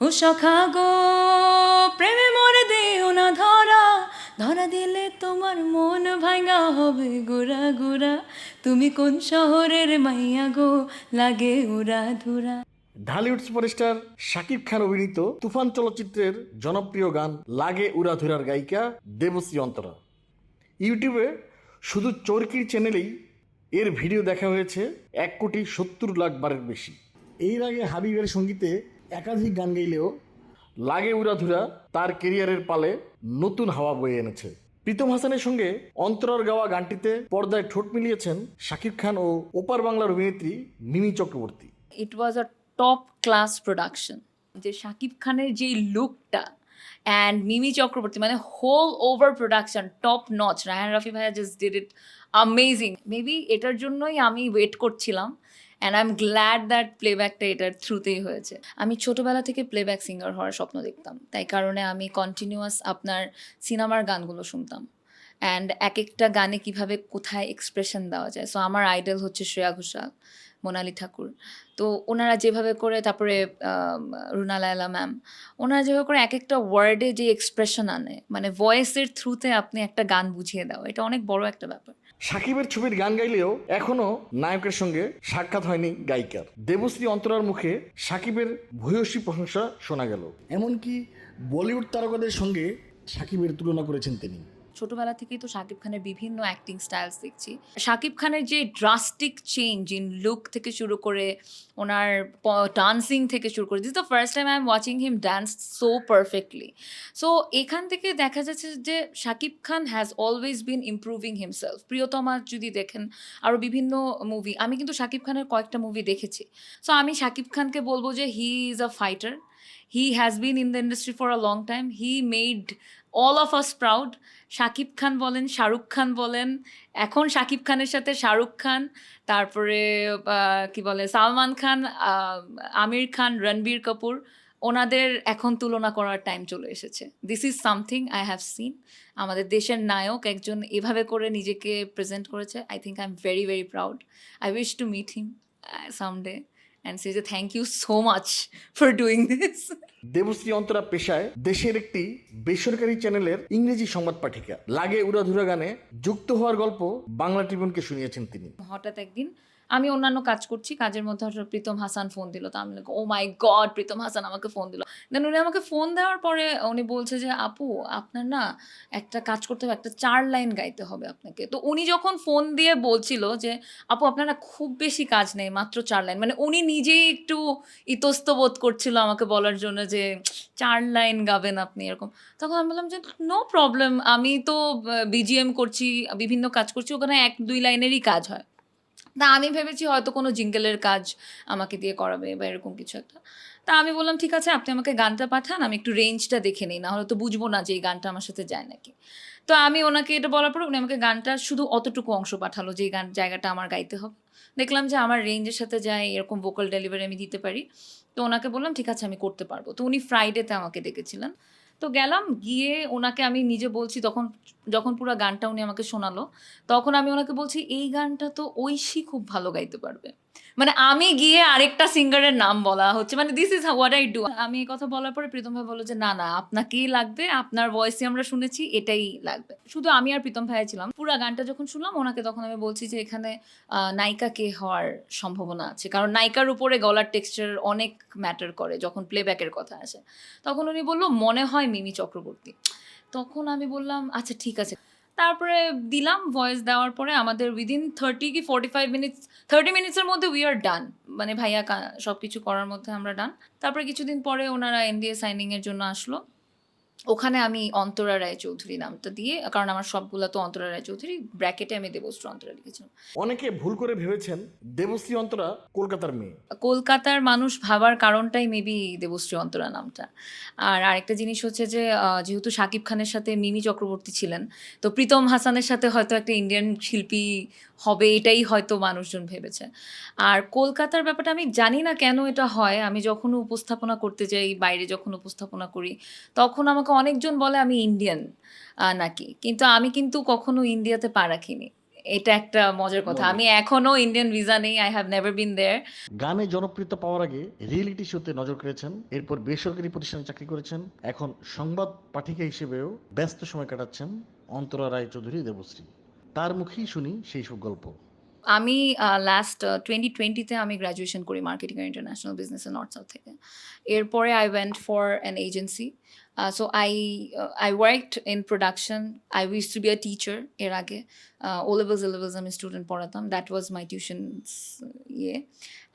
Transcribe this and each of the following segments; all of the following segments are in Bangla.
ও সখা গো, প্রেমে মরে দিও না ধরা। ধরা দিলে তোমার মন ভাঙা হবে গোরা গোরা তুমি কোন শহরের মাইয়া গো, লাগে উড়া ধুরা। ঢালিউড সুপারস্টার শাকিব খান অভিনীত তুফান চলচ্চিত্রের জনপ্রিয় গান লাগে উড়াধুরার গায়িকা দেবশ্রী অন্তরা। ইউটিউবে শুধু চরকির চ্যানেলেই এর ভিডিও দেখা হয়েছে এক কোটি সত্তর লাখ বারের বেশি। এর আগে হাবিবের সঙ্গীতে একাধিক গান গাইলেও লাগে উড়াধুরা তার কেরিয়ারের পালে নতুন হাওয়া বয়ে এনেছে। প্রীতম হাসানের সঙ্গে অন্তরার গাওয়া গানটিতে পর্দায় ঠোঁট মিলিয়েছেন শাকিব খান ও ওপার বাংলার অভিনেত্রী Mimi Chakraborty. It was a top class production যে শাকিব খানের যে লুকটা অ্যান্ড মিমি চক্রবর্তী মানে whole over production top notch Raihan Rafi ভাইয়া just did it amazing maybe এটার জন্যই আমি ওয়েট করছিলাম। And I am glad that প্লেব্যাকটা এটার থ্রুতেই হয়েছে। আমি ছোটোবেলা থেকে প্লেব্যাক সিঙ্গার হওয়ার স্বপ্ন দেখতাম। তাই কারণে আমি কন্টিনিউয়াস আপনার সিনেমার গানগুলো শুনতাম। অ্যান্ড এক একটা গানে কীভাবে কোথায় এক্সপ্রেশন দেওয়া যায়? সো আমার আইডল হচ্ছে শ্রেয়া ঘোষাল মোনালি ঠাকুর। তো ওনারা যেভাবে করে তারপরে রুনা লায়লা ম্যাম ওনারা যেভাবে করে এক একটা ওয়ার্ডে যে এক্সপ্রেশন আনে মানে ভয়েসের থ্রুতে আপনি একটা গান বুঝিয়ে দাও এটা অনেক বড় একটা ব্যাপার। সাকিবের ছবির গান গাইলেও এখনও নায়কের সঙ্গে সাক্ষাৎ হয়নি গায়িকার। দেবশ্রী অন্তরার মুখে সাকিবের ভূয়সী প্রশংসা শোনা গেল। এমনকি বলিউড তারকাদের সঙ্গে সাকিবের তুলনা করেছেন তিনি। ছোটবেলা থেকেই তো শাকিব খানের বিভিন্ন অ্যাক্টিং স্টাইলস দেখছি। শাকিব খানের যে ড্রাস্টিক চেঞ্জ ইন লুক থেকে শুরু করে ওনার ডান্সিং থেকে শুরু করে this the first time I am watching him dance so perfectly so এখান থেকে দেখা যাচ্ছে যে Shakib Khan has always been improving himself Priyotoma যদি দেখেন আরও বিভিন্ন মুভি আমি কিন্তু শাকিব খানের কয়েকটা মুভি দেখেছি। সো আমি শাকিব খানকে বলব যে he is a fighter he has been in the industry for a long time he made all of us proud Shakib Khan বলেন শাহরুখ খান বলেন, এখন শাকিব খানের সাথে শাহরুখ খান তারপরে কি বলে সালমান খান আমির খান রণবীর কাপুর ওনাদের এখন তুলনা করার টাইম চলে এসেছে। This is something I have seen আমাদের দেশের নায়ক একজন এভাবে করে নিজেকে প্রেজেন্ট করেছে I think I am very very proud I wish to meet him someday and say যে thank you so much for doing this Debashree Antara পেশায় দেশের একটি বেসরকারি চ্যানেলের ইংরেজি সংবাদ পাঠিকা। লাগে উড়াধুরা গানে যুক্ত হওয়ার গল্প বাংলা ট্রিবিউনকে শুনিয়েছেন তিনি। হঠাৎ একদিন আমি অন্যান্য কাজ করছি, কাজের মধ্যে প্রীতম হাসান ফোন দিল। তো আমি oh my god Pritam Hasan আমাকে ফোন দিল। দেন উনি আমাকে ফোন দেওয়ার পরে উনি বলছে যে, আপু, আপনার না একটা কাজ করতে হবে, একটা চার লাইন গাইতে হবে আপনাকে। তো উনি যখন ফোন দিয়ে বলছিল যে, আপু, আপনারা খুব বেশি কাজ নেই, মাত্র চার লাইন মানে উনি নিজেই একটু ইতস্ত বোধ করছিল আমাকে বলার জন্য যে, চার লাইন গাবেন আপনি, এরকম। তখন আমি বললাম যে নো প্রবলেম আমি তো বিজিএম করছি, বিভিন্ন কাজ করছি, ওখানে এক দুই লাইনেরই কাজ হয়। তা আমি ভেবেছি হয়তো কোনো জিঙ্গেলের কাজ আমাকে দিয়ে করাবে বা এরকম কিছু একটা। তা আমি বললাম, ঠিক আছে, আপনি আমাকে গানটা পাঠান, আমি একটু রেঞ্জটা দেখে নিই, নাহলে তো বুঝব না যে এই গানটা আমার সাথে যায় নাকি। তো আমি ওনাকে এটা বলার পর উনি আমাকে গানটা শুধু অতটুকু অংশ পাঠালো, যে গান, জায়গাটা আমার গাইতে হবে। দেখলাম যে আমার রেঞ্জের সাথে যায়, এরকম ভোকাল ডেলিভারি আমি দিতে পারি। তো ওনাকে বললাম, ঠিক আছে, আমি করতে পারব। তো উনি ফ্রাইডেতে আমাকে ডেকেছিলেন। তো গেলাম, গিয়ে ওনাকে আমি নিজে বলছি, তখন যখন পুরো গানটা উনি আমাকে শোনালো, তখন আমি ওনাকে বলছি, এই গানটা তো ঐশী খুব ভালো গাইতে পারবে। মানে আমি গিয়ে আরেকটা সিঙ্গারের নাম বলা হচ্ছে মানে this is what I do আমি এই কথা বলার পরে প্রীতম ভাই বলল যে, না না, আপনাকেই লাগবে, আপনার ভয়েসে আমরা শুনেছি, এটাই লাগবে। শুধু আমি আর প্রীতম ভাই ছিলাম। পুরো গানটা যখন শুনলাম, ওনাকে তখন আমি বলছি যে, এখানে নায়িকা কে হওয়ার সম্ভাবনা আছে, কারণ নায়িকার উপরে গলার টেক্সচার অনেক ম্যাটার করে, যখন প্লেব্যাকের কথা আসে। তখন উনি বলল, মনে হয় মিমি চক্রবর্তী। তখন আমি বললাম আচ্ছা ঠিক আছে। তারপরে দিলাম ভয়েস দেওয়ার পরে আমাদের উইদিন থার্টি কি ফোর্টি ফাইভ মিনিটস থার্টি মিনিটসের মধ্যে উই আর ডান মানে ভাইয়া সব কিছু করার মধ্যে আমরা ডান তারপরে কিছুদিন পরে ওনারা এনডিএ সাইনিংয়ের জন্য আসলো। ওখানে আমি অন্তরা রায় চৌধুরী নামটা দিয়ে কারণ আমার সবগুলো তো অন্তরা রায় চৌধুরী ব্র্যাকেটে আমি দেবশ্রী অন্তরা লিখেছিলাম। অনেকে ভুল করে ভেবেছেন দেবশ্রী অন্তরা কলকাতার মেয়ে। কলকাতার মানুষ ভাবার কারণটাই মেবি দেবশ্রী অন্তরা নামটা। আর আরেকটা জিনিস হচ্ছে যে যেহেতু শাকিব খানের সাথে মিমি চক্রবর্তী ছিলেন তো প্রীতম হাসানের সাথে হয়তো একটা ইন্ডিয়ান শিল্পী হবে এটাই হয়তো মানুষজন ভেবেছে। আর কলকাতার ব্যাপারটা আমি জানি না কেন এটা হয়। আমি যখন উপস্থাপনা করতে যাই বাইরে যখন উপস্থাপনা করি তখন আমাকে অনেকজন বলে আমি ইন্ডিয়ান নাকি। কিন্তু আমি কিন্তু কখনো ইন্ডিয়াতে পা রাখিনি। এটা একটা মজার কথা। আমি এখনও ইন্ডিয়ান ভিসা নেই I have never been there গানে জনপ্রিয়তা পাওয়ার আগে রিয়েলিটি শোতে নজর কেড়েছেন এরপর বেসরকারি প্রতিষ্ঠানে চাকরি করেছেন এখন সংবাদ পাঠিকা হিসেবেও ব্যস্ত সময় কাটাচ্ছেন অন্তরা রায়চৌধুরী দেবশ্রী। তার মুখেই শুনি সেই সব গল্প। আমি লাস্ট টোয়েন্টি টোয়েন্টিতে আমি গ্র্যাজুয়েশন করি মার্কেটিং আর ইন্টারন্যাশনাল বিজনেস নর্থ সাউথ থেকে। এরপরে I went for an agency so I I worked in production I wish to be a teacher এর আগে। ও লেভেলস এ লেভেলস আমি স্টুডেন্ট পড়াতাম। দ্যাট ওয়াজ মাই টিউশন ইয়ে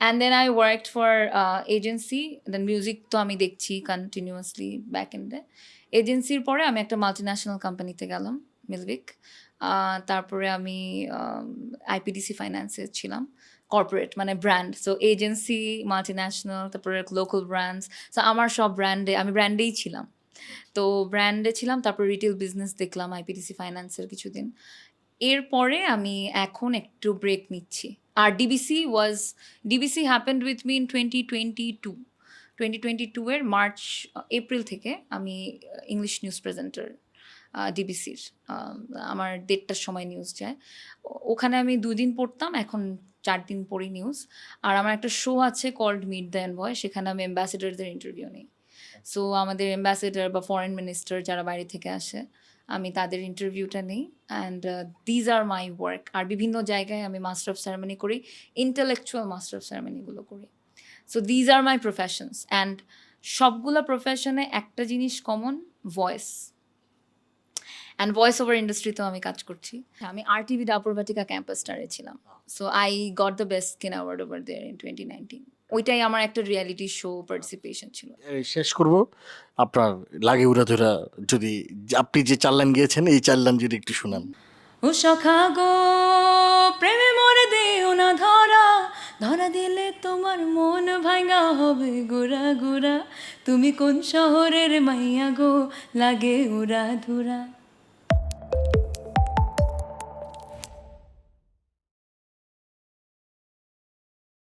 and then I worked for agency then music তো আমি দেখছি কন্টিনিউয়াসলি ব্যাক এন্ডে এজেন্সির পরে আমি একটা মাল্টি ন্যাশনাল কোম্পানিতে গেলাম মিলভিক আহ, তারপরে আমি আইপিডিসি ফাইন্যান্সে ছিলাম। কর্পোরেট মানে brand so agency multinational তারপরে লোকাল ব্র্যান্ডস সো আমার সব ব্র্যান্ডে আমি ব্র্যান্ডেই ছিলাম। তো ব্র্যান্ডে ছিলাম, তারপর রিটেল বিজনেস দেখলাম আইপিডিসি ফাইন্যান্সের কিছুদিন। এরপরে আমি এখন একটু ব্রেক নিচ্ছি। আর DBC was DBC happened with me in twenty twenty two twenty twenty two এর মার্চ এপ্রিল থেকে আমি ইংলিশ নিউজ প্রেজেন্টার ডিবিসির আমার দেড়টার সময় নিউজ যায়। ওখানে আমি দুদিন পড়তাম, এখন চার দিন পড়ি নিউজ আর আমার একটা শো আছে কল্ড মিট দ্য বয় সেখানে আমি অ্যাম্বাসেডারদের ইন্টারভিউ নিই। সো আমাদের অ্যাম্বাসেডার বা ফরেন মিনিস্টার যারা বাইরে থেকে আসে, আমি তাদের ইন্টারভিউটা নিই and these are my work আর বিভিন্ন জায়গায় আমি মাস্টার অফ সেরেমনি করি ইন্টেলেকচুয়াল মাস্টার অফ সেরেমনিগুলো করি। So these are my professions and সবগুলো প্রফেশনে একটা জিনিস common voice and voice over ইন্ডাস্ট্রিতেও আমি কাজ করছি। আমি আর টিভি ডাপুরবাটিকা ক্যাম্পাস স্টারে ছিলাম। So I got the best skin award over there in twenty nineteen ওইটাই আমার একটা রিয়ালিটি শো পার্টিসিপেশন ছিল। শেষ করব। আপনার লাগে উড়াধুরা যদি আপনি যে চার লাইন গিয়েছেন এই চার লাইন যদি একটু শোনান। ও সখা গো প্রেমে মরে দিও না ধরা। ধরা দিলে তোমার মন ভাঙা হবে গোরা গোরা তুমি কোন শহরের মাইয়া গো লাগে উড়া ধুরা।